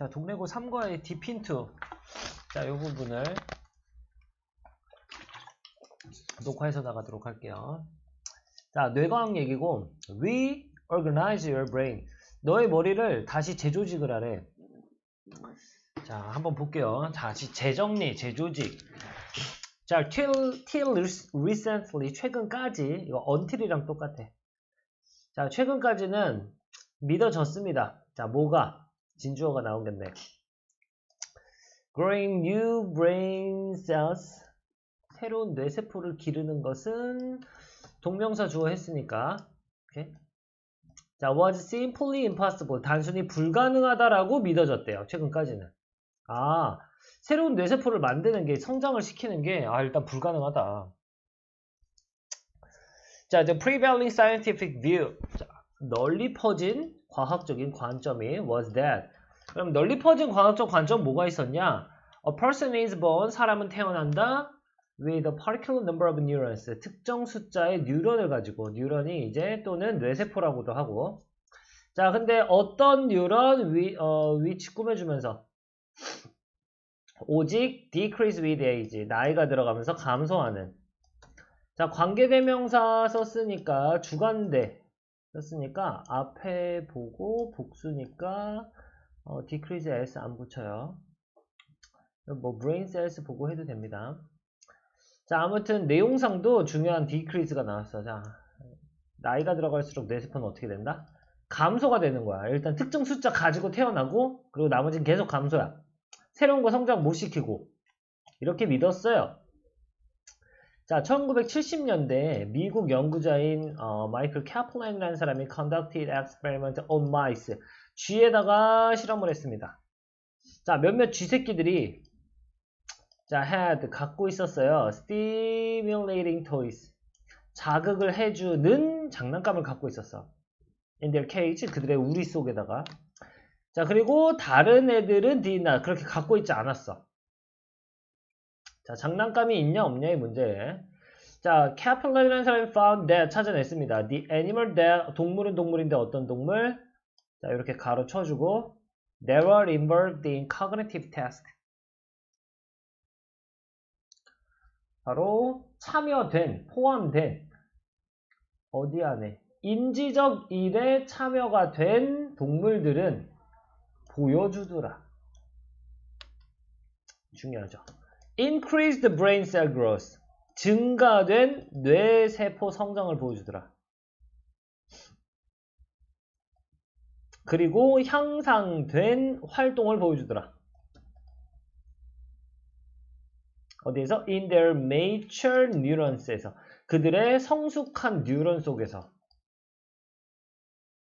자, 동래고 3과의 디핀투. 자, 이 부분을 녹화해서 나가도록 할게요. 자, 뇌과학 얘기고, reorganize your brain. 너의 머리를 다시 재조직을 하래. 자, 한번 볼게요. 다시 재정리, 재조직. 자, till, till recently, 최근까지, 이거 until이랑 똑같아. 자, 최근까지는 믿어졌습니다. 자, 뭐가? 진주어가 나오겠네. Growing new brain cells. 새로운 뇌세포를 기르는 것은 동명사 주어 했으니까. 오케이. 자, was simply impossible. 단순히 불가능하다라고 믿어졌대요. 최근까지는. 아, 새로운 뇌세포를 만드는 게, 성장을 시키는 게, 아, 일단 불가능하다. 자, the prevailing scientific view. 자, 널리 퍼진 과학적인 관점이 was that. 그럼 널리 퍼진 과학적 관점 뭐가 있었냐? A person is born. 사람은 태어난다. with a particular number of neurons. 특정 숫자의 뉴런을 가지고 뉴런이 이제 또는 뇌세포라고도 하고. 자, 근데 어떤 뉴런 위, 어, 위치 꾸며주면서 오직 decrease with age. 나이가 들어가면서 감소하는. 자, 관계대명사 썼으니까 주관대 썼으니까 앞에 보고 복수니까 어, decrease s 안 붙여요. 뭐 brain cells 보고 해도 됩니다. 자, 아무튼 내용상도 중요한 decrease가 나왔어. 자, 나이가 들어갈수록 뇌세포는 어떻게 된다? 감소가 되는 거야. 일단 특정 숫자 가지고 태어나고 그리고 나머지는 계속 감소야. 새로운 거 성장 못 시키고 이렇게 믿었어요. 자, 1970년대 미국 연구자인 어, 마이클 캐플란이라는 사람이 conducted experiment on mice 쥐에다가 실험을 했습니다. 자, 몇몇 쥐 새끼들이 자, had 갖고 있었어요. stimulating toys 자극을 해주는 장난감을 갖고 있었어. in their cage 그들의 우리 속에다가 자, 그리고 다른 애들은 not 그렇게 갖고 있지 않았어. 자, 장난감이 있냐 없냐의 문제. 자, 캐플러라는 사람이 found that 찾아냈습니다. The animal that 동물은 동물인데 어떤 동물? 자, 이렇게 가로 쳐주고 they were involved in cognitive task. 바로 참여된, 포함된 어디 안에 인지적 일에 참여가 된 동물들은 보여주더라. 중요하죠. increased brain cell growth. 증가된 뇌세포 성장을 보여주더라. 그리고 향상된 활동을 보여주더라. 어디에서? in their mature neurons에서. 그들의 성숙한 뉴런 속에서.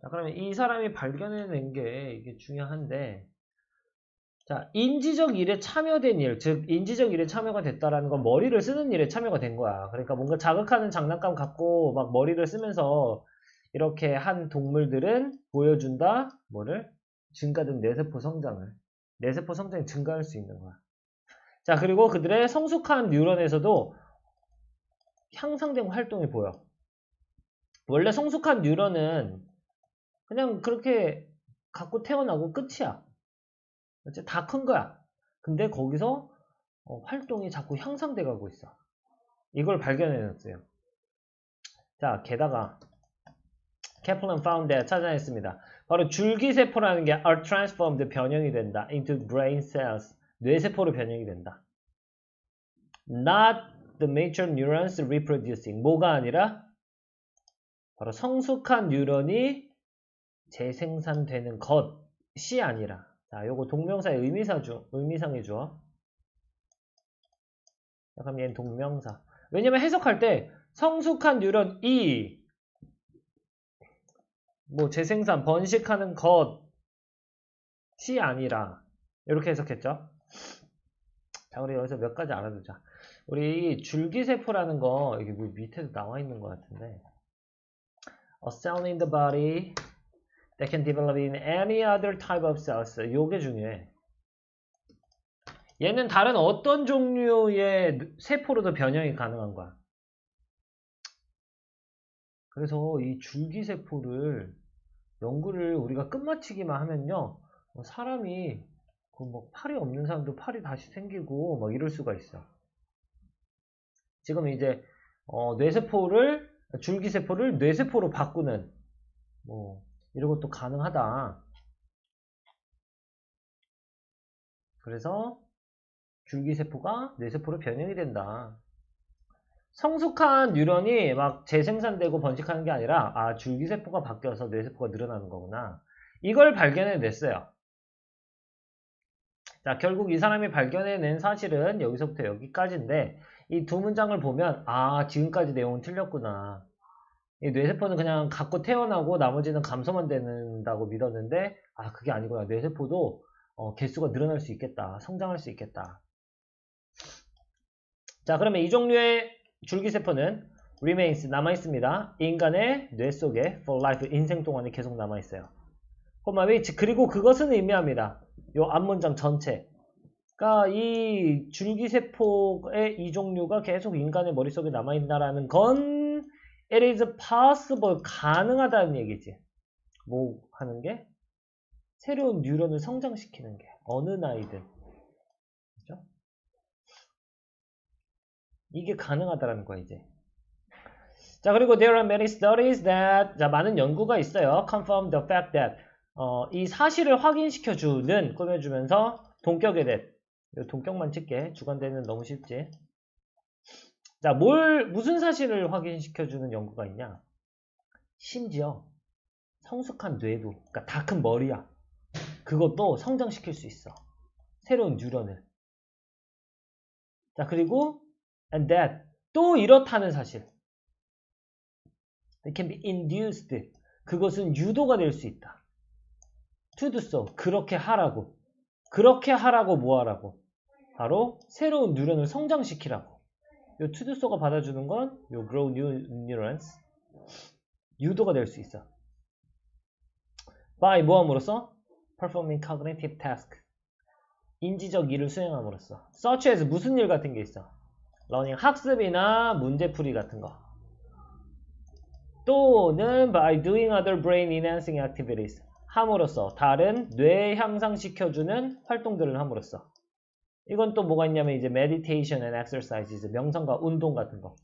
자, 그러면 이 사람이 발견해낸 게 이게 중요한데, 자, 인지적 일에 참여된 일, 즉, 인지적 일에 참여가 됐다라는 건 머리를 쓰는 일에 참여가 된 거야. 그러니까 뭔가 자극하는 장난감 갖고 막 머리를 쓰면서 이렇게 한 동물들은 보여준다, 뭐를? 증가된 뇌세포 성장을. 뇌세포 성장이 증가할 수 있는 거야. 자, 그리고 그들의 성숙한 뉴런에서도 향상된 활동이 보여. 원래 성숙한 뉴런은 그냥 그렇게 갖고 태어나고 끝이야. 다 큰 거야. 근데 거기서 어, 활동이 자꾸 향상돼 가고 있어. 이걸 발견해냈어요. 자, 게다가 케플런 that 찾아냈습니다. 바로 줄기세포라는 게 are transformed 변형이 된다 into brain cells 뇌세포로 변형이 된다. Not the mature neurons reproducing 뭐가 아니라 바로 성숙한 뉴런이 재생산되는 것이 아니라 자, 요거 동명사의 의미사 주, 의미상의 주어. 자, 그럼 얘는 동명사. 왜냐면 해석할 때 성숙한 뉴런 이 뭐 재생산, 번식하는 것이 아니라 이렇게 해석했죠. 자, 우리 여기서 몇 가지 알아두자. 우리 줄기세포라는 거 여기 뭐 밑에도 나와 있는 것 같은데 A cell in the body that can develop in any other type of cells. 요게 중요해. 얘는 다른 어떤 종류의 세포로도 변형이 가능한 거야. 그래서 이 줄기세포를 연구를 우리가 끝마치기만 하면요. 뭐 사람이 그뭐 팔이 없는 사람도 팔이 다시 생기고 막 이럴 수가 있어. 지금 이제 어, 뇌세포를 줄기세포를 뇌세포로 바꾸는 뭐 이런 것도 가능하다. 그래서 줄기세포가 뇌세포로 변형이 된다. 성숙한 뉴런이 막 재생산되고 번식하는 게 아니라 아 줄기세포가 바뀌어서 뇌세포가 늘어나는 거구나. 이걸 발견해냈어요. 자 결국 이 사람이 발견해낸 사실은 여기서부터 여기까지인데 이 두 문장을 보면 아 지금까지 내용은 틀렸구나. 이 뇌세포는 그냥 갖고 태어나고 나머지는 감소만 되는다고 믿었는데 아 그게 아니구나. 뇌세포도 어, 개수가 늘어날 수 있겠다. 성장할 수 있겠다. 자 그러면 이 종류의 줄기세포는 remains 남아있습니다. 인간의 뇌 속에 for life 인생 동안에 계속 남아있어요. 그리고 그것은 의미합니다. 요 앞문장 전체. 그러니까 이 줄기세포의 이 종류가 계속 인간의 머릿속에 남아있다라는 건 it is possible 가능하다는 얘기지. 뭐 하는 게? 새로운 뉴런을 성장시키는 게 어느 나이든 그죠? 이게 가능하다라는 거야 이제. 자 그리고 there are many studies that 자 많은 연구가 있어요. confirm the fact that 어, 이 사실을 확인시켜 주는 꾸며주면서 동격에 대해 동격만 칠게 주관대는 너무 쉽지. 자, 뭘 무슨 사실을 확인시켜 주는 연구가 있냐? 심지어 성숙한 뇌부, 그러니까 다 큰 머리야. 그것도 성장시킬 수 있어. 새로운 뉴런을. 자, 그리고 and that 또 이렇다는 사실. It can be induced. 그것은 유도가 될 수 있다. to do so. 그렇게 하라고. 그렇게 하라고 뭐 하라고? 바로 새로운 뉴런을 성장시키라고. 요 so가 받아주는 건요 grow new neurons. 유도가 될 수 있어. by 뭐함으로써? performing cognitive task. 인지적 일을 수행함으로써. as 무슨 일 같은 게 있어? learning 학습이나 문제풀이 같은 거. 또는 by doing other brain enhancing activities. 함으로써 다른 뇌 향상시켜주는 활동들을 함으로써 이건 또 뭐가 있냐면 이제 meditation and exercises 명상과 운동 같은 거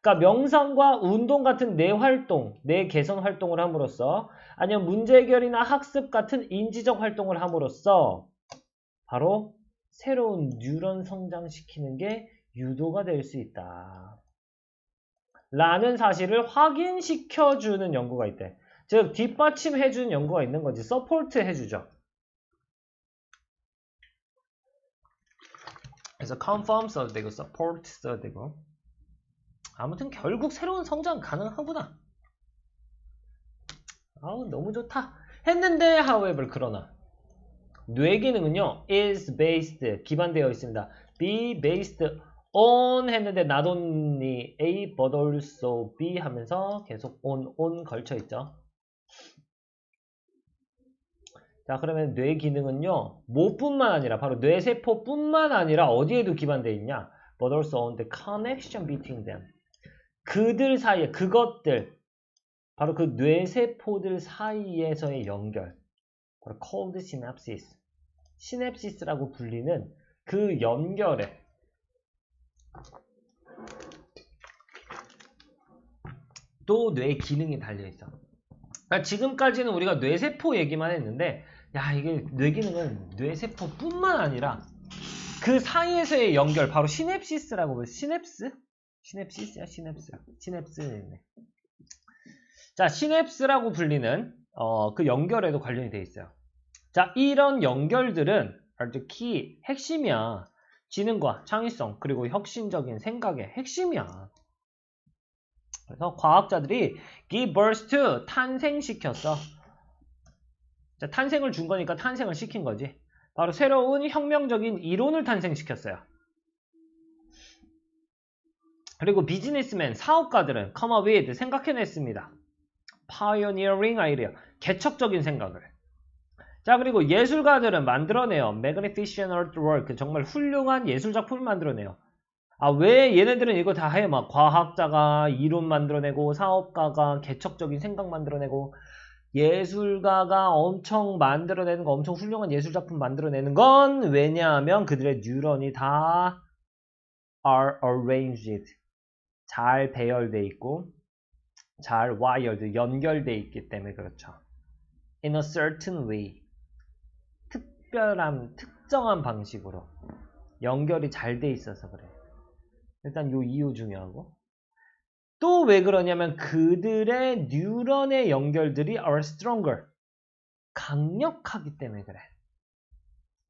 그러니까 명상과 운동 같은 뇌 활동, 뇌 개선 활동을 함으로써 아니면 문제 해결이나 학습 같은 인지적 활동을 함으로써 바로 새로운 뉴런 성장시키는 게 유도가 될 수 있다. 라는 사실을 확인시켜주는 연구가 있대. 즉 뒷받침해주는 연구가 있는 거지. 서포트 해주죠. 그래서 confirm 써도 되고 support 써도 되고 아무튼 결국 새로운 성장 가능하구나. 아우 너무 좋다. 했는데 however 그러나 뇌 기능은요 is based 기반되어 있습니다. be based on 했는데 not only A but also B 하면서 계속 on on 걸쳐 있죠. 자 그러면 뇌 기능은요 뭐뿐만 아니라 바로 뇌세포뿐만 아니라 어디에도 기반되어 있냐? But also on the connection between them. 그들 사이에 그것들. 바로 그 뇌세포들 사이에서의 연결. 바로 cold synapses. 시냅시스라고 불리는 그 연결에. 또 뇌 기능이 달려있어. 그러니까 지금까지는 우리가 뇌세포 얘기만 했는데 야 이게 뇌 기능은 뇌세포뿐만 아니라 그 사이에서의 연결 바로 시냅시스라고 불러 시냅스? 시냅시스야? 시냅스. 시냅스네 자 시냅스라고 불리는 어, 그 연결에도 관련이 돼 있어요. 자 이런 연결들은 아주 키 핵심이야. 지능과 창의성 그리고 혁신적인 생각의 핵심이야. 그래서 과학자들이 give birth to 탄생시켰어 자, 탄생을 준 거니까 탄생을 시킨 거지. 바로 새로운 혁명적인 이론을 탄생시켰어요. 그리고 비즈니스맨, 사업가들은 come up with 생각해냈습니다. pioneering idea, 개척적인 생각을. 자 그리고 예술가들은 만들어내요. magnificent artwork, 정말 훌륭한 예술 작품을 만들어내요. 아 왜 얘네들은 이거 다 해? 막 과학자가 이론 만들어내고 사업가가 개척적인 생각 만들어내고 예술가가 엄청 만들어내는 거, 엄청 훌륭한 예술 작품 만들어내는 건 왜냐하면 그들의 뉴런이 다 are arranged. 잘 배열돼 있고, 잘 wired, 연결돼 있기 때문에 그렇죠. in a certain way. 특별한, 특정한 방식으로. 연결이 잘 돼 있어서 그래. 일단 요 이유 중요하고. 또 왜 그러냐면 그들의 뉴런의 연결들이 are stronger. 강력하기 때문에 그래.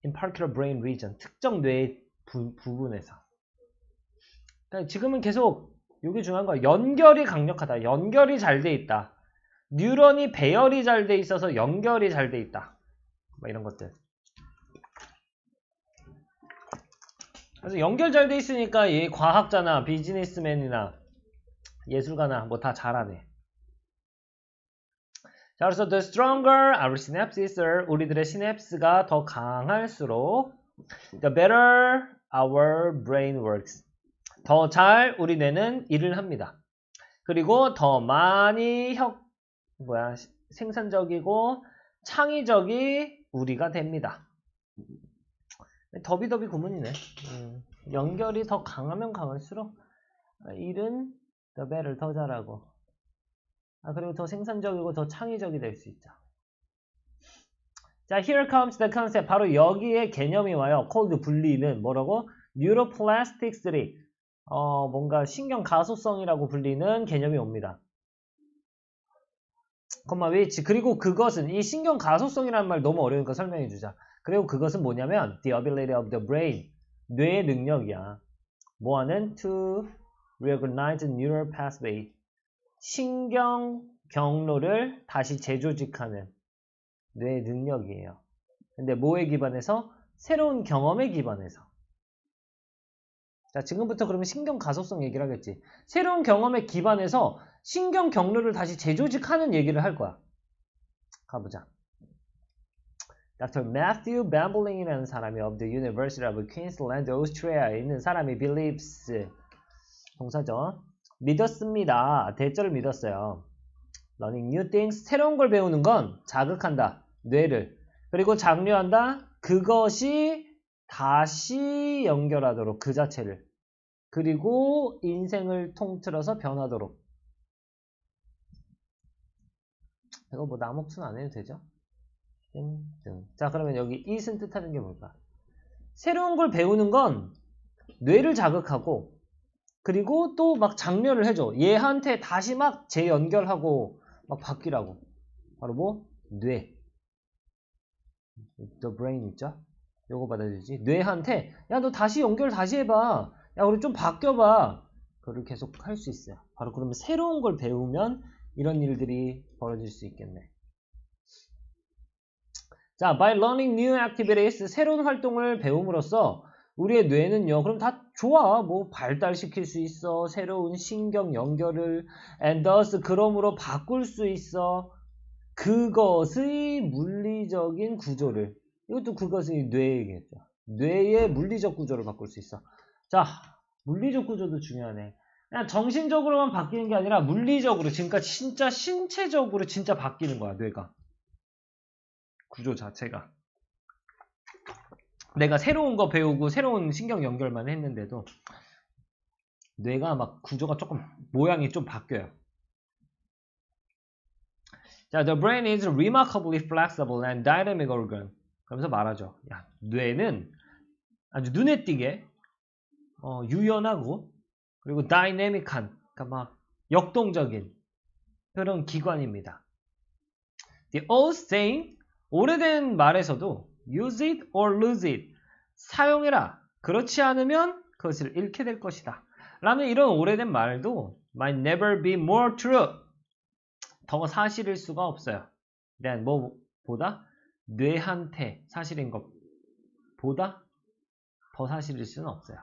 in particular brain region. 특정 뇌 부, 부분에서. 그러니까 지금은 계속 이게 중요한 거야. 연결이 강력하다. 연결이 잘 돼 있다. 뉴런이 배열이 잘 돼 있어서 연결이 잘 돼 있다. 뭐 이런 것들. 그래서 연결 잘 돼 있으니까 이 과학자나 비즈니스맨이나 예술가나 뭐 다 잘하네. 자, 그래서 the stronger our synapses are 우리들의 시냅스가 더 강할수록 the better our brain works. 더 잘 우리 뇌는 일을 합니다. 그리고 더 많이 혁 뭐야 생산적이고 창의적이 우리가 됩니다. 더비더비 구문이네. 음, 연결이 더 강하면 강할수록 일은 더 배를 더 잘하고 아, 그리고 더 생산적이고 더 창의적이 될 수 있죠. 자, here comes the concept. 바로 여기에 개념이 와요. called 분리는 뭐라고? neuroplasticity. 어, 뭔가 신경 가소성이라고 불리는 개념이 옵니다. 콤마 위치. 그리고 그것은 이 신경 가소성이라는 말 너무 어려우니까 설명해 주자. 그리고 그것은 뭐냐면 the ability of the brain. 뇌의 능력이야. 뭐하는 to recognize neural pathway. 신경 경로를 다시 재조직하는 뇌의 능력이에요. 근데 뭐에 기반해서? 새로운 경험에 기반해서. 자, 지금부터 그러면 신경 가소성 얘기를 하겠지. 새로운 경험에 기반해서 신경 경로를 다시 재조직하는 얘기를 할 거야. 가보자. Dr. Matthew Bambling이라는 사람이 of the University of Queensland, Australia에 있는 사람이 believes 동사죠. 믿었습니다. 대절을 믿었어요. Learning new things, 새로운 걸 배우는 건 자극한다. 뇌를. 그리고 장려한다. 그것이 다시 연결하도록 그 자체를. 그리고 인생을 통틀어서 변하도록. 이거 뭐 나목순 안 해도 되죠? 등. 자, 그러면 여기 it은 뜻하는 게 뭘까? 새로운 걸 배우는 건 뇌를 자극하고 그리고 또 막 장려를 해줘. 얘한테 다시 막 재연결하고 막 바뀌라고. 바로 뭐? 뇌. The brain 있죠? 요거 받아주지. 뇌한테 야 너 다시 연결 다시 해봐. 야 우리 좀 바뀌어봐. 그걸 계속 할 수 있어요. 바로 그러면 새로운 걸 배우면 이런 일들이 벌어질 수 있겠네. 자, by learning new activities, 새로운 활동을 배움으로써 우리의 뇌는요, 그럼 다 좋아. 뭐, 발달시킬 수 있어. 새로운 신경 연결을, and thus, 그러므로 바꿀 수 있어. 그것의 물리적인 구조를. 이것도 그것의 뇌이겠죠. 뇌의 물리적 구조를 바꿀 수 있어. 자, 물리적 구조도 중요하네. 그냥 정신적으로만 바뀌는 게 아니라 물리적으로, 지금까지 진짜 신체적으로 진짜 바뀌는 거야, 뇌가. 구조 자체가. 내가 새로운 거 배우고 새로운 신경 연결만 했는데도 뇌가 막 구조가 조금 모양이 좀 바뀌어요. 자, the brain is remarkably flexible and dynamic organ. 그러면서 말하죠. 야, 뇌는 아주 눈에 띄게 어, 유연하고 그리고 다이내믹한, 그러니까 막 역동적인 그런 기관입니다. The old saying, 오래된 말에서도 use it or lose it, 사용해라. 그렇지 않으면 그것을 잃게 될 것이다. 라는 이런 오래된 말도 might never be more true. 더 사실일 수가 없어요. than 뭐보다 뇌한테 사실인 것보다 더 사실일 수는 없어요.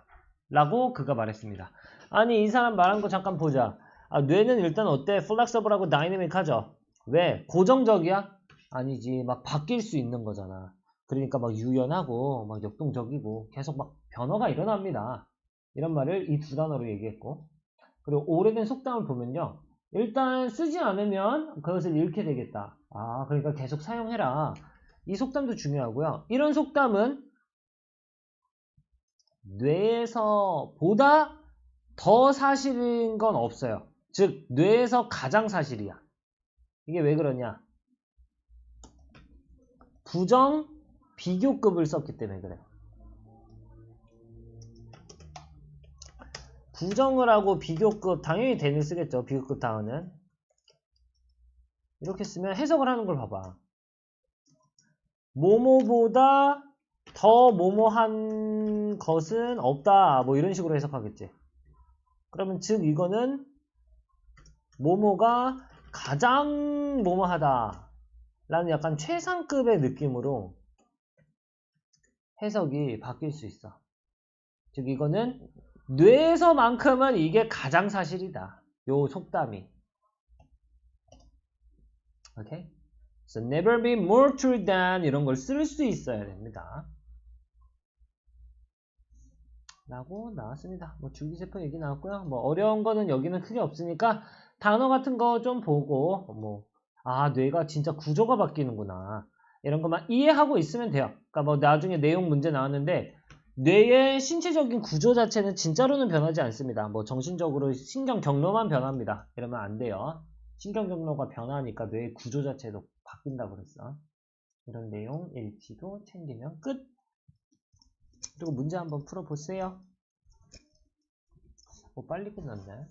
라고 그가 말했습니다. 아니 이 사람 말한 거 잠깐 보자. 아, 뇌는 일단 어때? 플렉서블하고 다이내믹하죠. 왜? 고정적이야? 아니지. 막 바뀔 수 있는 거잖아. 그러니까 막 유연하고 막 역동적이고 계속 막 변화가 일어납니다. 이런 말을 이 두 단어로 얘기했고 그리고 오래된 속담을 보면요. 일단 쓰지 않으면 그것을 잃게 되겠다. 아, 그러니까 계속 사용해라. 이 속담도 중요하고요. 이런 속담은 뇌에서 보다 더 사실인 건 없어요. 즉, 뇌에서 가장 사실이야. 이게 왜 그러냐? 부정 비교급을 썼기 때문에 그래. 부정을 하고 비교급 당연히 대는 쓰겠죠. 비교급 다음은 이렇게 쓰면 해석을 하는 걸 봐봐. 뭐뭐보다 더 뭐뭐한 것은 없다. 뭐 이런 식으로 해석하겠지. 그러면 즉 이거는 뭐뭐가 가장 뭐뭐하다. 라는 약간 최상급의 느낌으로 해석이 바뀔 수 있어. 즉 이거는 뇌에서만큼은 이게 가장 사실이다. 요 속담이. 오케이? So never be more true than 이런 걸 쓸 수 있어야 됩니다. 라고 나왔습니다. 뭐 줄기세포 얘기 나왔고요. 뭐 어려운 거는 여기는 크게 없으니까 단어 같은 거 좀 보고 뭐 아 뇌가 진짜 구조가 바뀌는구나 이런 것만 이해하고 있으면 돼요. 그러니까 뭐 나중에 내용 문제 나왔는데 뇌의 신체적인 구조 자체는 진짜로는 변하지 않습니다. 뭐 정신적으로 신경 경로만 변합니다. 이러면 안 돼요. 신경 경로가 변하니까 뇌의 구조 자체도 바뀐다 그랬어. 이런 내용 읽지도 챙기면 끝. 그리고 문제 한번 풀어보세요. 뭐 빨리 끝났네.